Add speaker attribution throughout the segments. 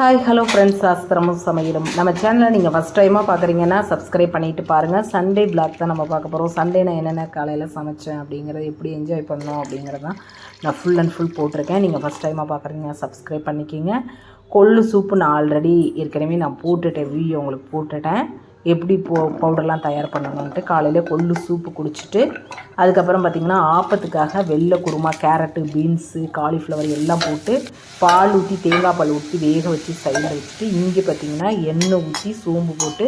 Speaker 1: Hi hello friends ஆஸ்திரமும் சமையலும். நம்ம சேனலை நீங்கள் ஃபஸ்ட் டைமாக பார்க்குறீங்கன்னா சப்ஸ்கிரைப் பண்ணிட்டு பாருங்கள் சண்டே பிளாக் தான் நம்ம பார்க்க போகிறோம் சண்டே நான் என்னென்ன காலையில் சமைச்சேன் அப்படிங்கிறத எப்படி என்ஜாய் பண்ணோம் அப்படிங்கிறது தான் நான் ஃபுல் அண்ட் ஃபுல் போட்டிருக்கேன். நீங்கள் ஃபஸ்ட் டைமாக பார்க்குறீங்க சப்ஸ்கிரைப் பண்ணிக்கிங்க. கொள்ளு சூப்பு நான் ஆல்ரெடி ஏற்கனவே நான் போட்டுட்டேன். வீடியோ உங்களுக்கு போட்டுட்டேன். எப்படி போ பவுடர்லாம் தயார் பண்ணணுன்ட்டு காலையில் கொள்ளு சூப்பு குடிச்சிட்டு அதுக்கப்புறம் பார்த்திங்கன்னா ஆப்பத்துக்காக வெள்ளை குருமா கேரட்டு பீன்ஸு காலிஃப்ளவர் எல்லாம் போட்டு பால் ஊற்றி தேங்காய் பால் ஊற்றி வேக வச்சு சைடில் வச்சுட்டு இங்கே பார்த்திங்கன்னா எண்ணெய் ஊற்றி சோம்பு போட்டு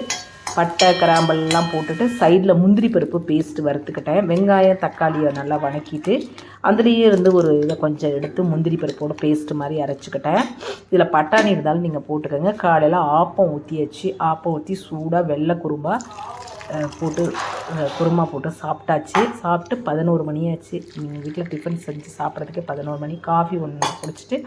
Speaker 1: பட்டை கிராம்பெல்லாம் போட்டுட்டு சைடில் முந்திரி பருப்பு பேஸ்ட்டு வறுத்துக்கிட்டேன். வெங்காயம் தக்காளியை நல்லா வணக்கிட்டு அதுலேயே இருந்து ஒரு இதை கொஞ்சம் எடுத்து முந்திரி பருப்போட பேஸ்ட்டு மாதிரி அரைச்சிக்கிட்டேன். இதில் பட்டாணி இருந்தாலும் நீங்கள் போட்டுக்கோங்க. காலையில் ஆப்பம் ஊற்றியாச்சு ஆப்பம் ஊற்றி சூடாக வெள்ளை குருமா போட்டு குருமா போட்டு சாப்பிட்டாச்சு. சாப்பிட்டு பதினோரு மணி ஆச்சு. எங்கள் வீட்டில் டிஃபன் செஞ்சு சாப்பிட்றதுக்கே பதினோரு மணி. காஃபி ஒன்று குடிச்சிட்டு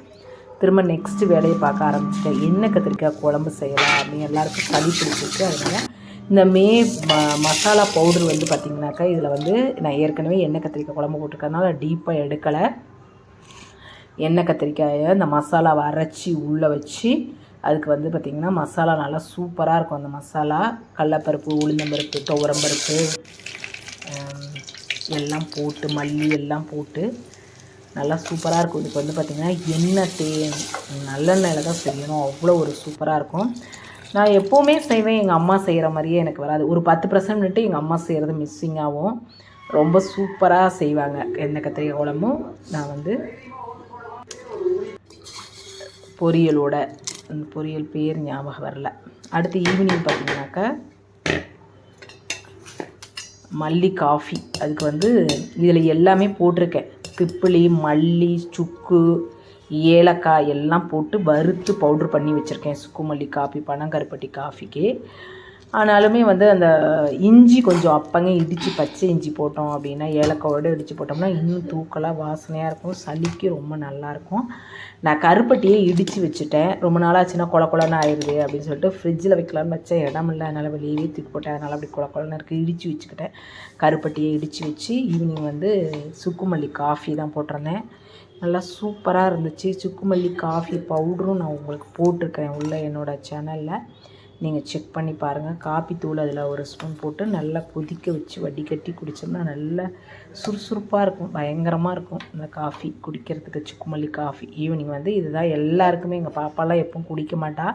Speaker 1: திரும்ப நெக்ஸ்ட்டு வேலையை பார்க்க ஆரம்பிச்சிட்டேன். என்ன கத்திரிக்காய் குழம்பு செய்யலாம் அப்படின்னு எல்லாருக்கும் சளி பிடிச்சிருக்கு. அதனால் இந்த மே ம மசாலா பவுடர் வந்து பார்த்திங்கனாக்கா இதில் வந்து நான் ஏற்கனவே எண்ணெய் கத்திரிக்காய் குழம்பு போட்டிருக்கறனால டீப்பாக எடுக்கலை. எண்ணெய் கத்திரிக்காயை இந்த மசாலாவை அரைச்சி உள்ளே வச்சு அதுக்கு வந்து பார்த்திங்கன்னா மசாலா நல்லா சூப்பராக இருக்கும். அந்த மசாலா கடலப்பருப்பு உளுந்தம்பருப்பு துவரம்பருப்பு எல்லாம் போட்டு மல்லி எல்லாம் போட்டு நல்லா சூப்பராக இருக்கும். இதுக்கு வந்து பார்த்திங்கன்னா எண்ணெய் தே நல்லெண்ணெயில் தான் செய்யணும். அவ்வளோ ஒரு சூப்பராக இருக்கும். நான் எப்போவுமே செய்வேன் எங்கள் அம்மா செய்கிற மாதிரியே எனக்கு வராது. ஒரு பத்து பர்சன்ட் எங்கள் அம்மா செய்கிறது மிஸ்ஸிங்காகவும் ரொம்ப சூப்பராக செய்வாங்க. எண்ணெய் கத்திரிக்காய் குழம்பும் நான் வந்து பொரியலோட அந்த பொரியல் பேர் ஞாபகம் வரல. அடுத்து ஈவினிங் பார்த்தீங்கன்னாக்கா மல்லி காஃபி அதுக்கு வந்து இதில் எல்லாமே போட்டிருக்கேன். திப்பிலி மல்லி சுக்கு ஏலக்காய் எல்லாம் போட்டு வறுத்து பவுட்ரு பண்ணி வச்சுருக்கேன். சுக்குமல்லி காஃபி பனங்கருப்பட்டி காஃபிக்கு. ஆனாலுமே வந்து அந்த இஞ்சி கொஞ்சம் அப்பங்க இடித்து பச்சை இஞ்சி போட்டோம் அப்படின்னா ஏலக்காவோடு இடித்து போட்டோம்னா இன்னும் தூக்கலாக வாசனையாக இருக்கும். சளிக்கு ரொம்ப நல்லாயிருக்கும் நான் கருப்பட்டியை இடித்து வச்சுட்டேன். ரொம்ப நாளாச்சுன்னா கொல கொலன்னு ஆயிடுது அப்படின்னு சொல்லிட்டு ஃப்ரிட்ஜில் வைக்கலாம்னு வச்ச இடம் இல்லை. அதனால் வெளியே தூக்கி போட்டேன். அதனால் அப்படி கொல கொலன்னு இருக்குது இடித்து வச்சுக்கிட்டேன். கருப்பட்டியை இடித்து வச்சு ஈவினிங் வந்து சுக்குமல்லி காஃபி தான் போட்டிருந்தேன். நல்லா சூப்பராக இருந்துச்சு. சுக்குமல்லி காஃபி பவுடரும் நான் உங்களுக்கு போட்டிருக்கேன் உள்ள என்னோடய சேனலில் நீங்கள் செக் பண்ணி பாருங்கள் காப்பி தூள் அதில் ஒரு ஸ்பூன் போட்டு நல்லா கொதிக்க வச்சு வடிகட்டி குடித்தோம்னா நல்லா சுறுசுறுப்பாக இருக்கும். பயங்கரமாக இருக்கும். இந்த காஃபி குடிக்கிறதுக்கு சுக்குமல்லி காஃபி ஈவினிங் வந்து இதுதான் எல்லாருக்குமே. எங்கள் பாப்பாலாம் எப்பவும் குடிக்க மாட்டா.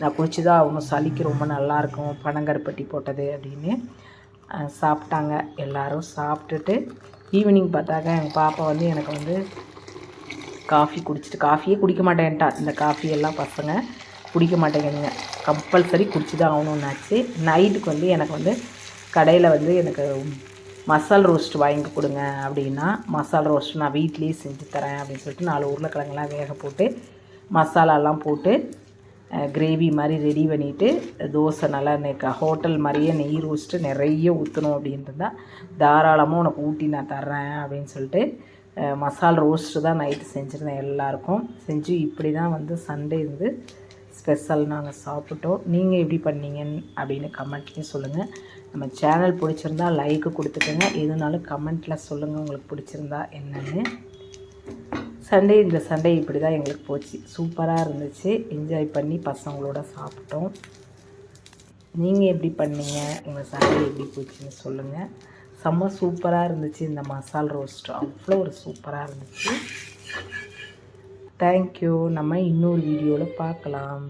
Speaker 1: நான் குடிச்சு தான் ஆகணும். சளிக்கு ரொம்ப நல்லாயிருக்கும் பனங்கருப்பட்டி போட்டது அப்படின்னு சாப்பிட்டாங்க. எல்லோரும் சாப்பிட்டுட்டு ஈவினிங் பார்த்தாக்க எங்கள் பாப்பா வந்து எனக்கு வந்து காஃபி குடிச்சிட்டு காஃபியே குடிக்க மாட்டேன்ட்டா. இந்த காஃபி எல்லாம் பசங்க பிடிக்க மாட்டேங்குதுங்க. கம்பல்சரி குடிச்சு தான் ஆகணும்னாச்சு. நைட்டுக்கு வந்து எனக்கு வந்து கடையில் வந்து எனக்கு மசால் ரோஸ்ட் வாங்கி கொடுங்க அப்படின்னா மசால் ரோஸ்ட் நான் வீட்லேயே செஞ்சு தரேன் அப்படின்னு சொல்லிட்டு நாலு உருளைக்கிழங்கெல்லாம் வேக போட்டு மசாலாலாம் போட்டு கிரேவி மாதிரி ரெடி பண்ணிவிட்டு தோசை நல்லா நெக் ஹோட்டல் மாதிரியே நெய் ரோஸ்ட்டு நிறைய ஊற்றணும் அப்படின்ட்டு தாராளமாக உனக்கு ஊட்டி நான் தர்றேன் அப்படின்னு சொல்லிட்டு மசால் ரோஸ்ட்டு தான் நைட்டு செஞ்சுருந்தேன் எல்லாருக்கும். செஞ்சு இப்படி தான் வந்து சண்டே வந்து ஸ்பெஷல் நாங்கள் சாப்பிட்டோம் நீங்கள் எப்படி பண்ணீங்கன்னு அப்படின்னு கமெண்ட்லேயும் சொல்லுங்கள் நம்ம சேனல் பிடிச்சிருந்தா லைக்கு கொடுத்துக்கோங்க. எதுனாலும் கமெண்ட்டில் சொல்லுங்கள் உங்களுக்கு பிடிச்சிருந்தா என்னென்னு. சண்டே இந்த சண்டே இப்படி தான் எங்களுக்கு போச்சு. சூப்பராக இருந்துச்சு. என்ஜாய் பண்ணி பசங்களோட சாப்பிட்டோம். நீங்கள் எப்படி பண்ணீங்க? உங்கள் சண்டே எப்படி போச்சுன்னு சொல்லுங்கள் செம்ம சூப்பராக இருந்துச்சு. இந்த மசால் ரோஸ்ட் அவ்வளோ ஒரு சூப்பராக இருந்துச்சு. தேங்க்யூ நம்ம இன்னொரு வீடியோவில் பார்க்கலாம்.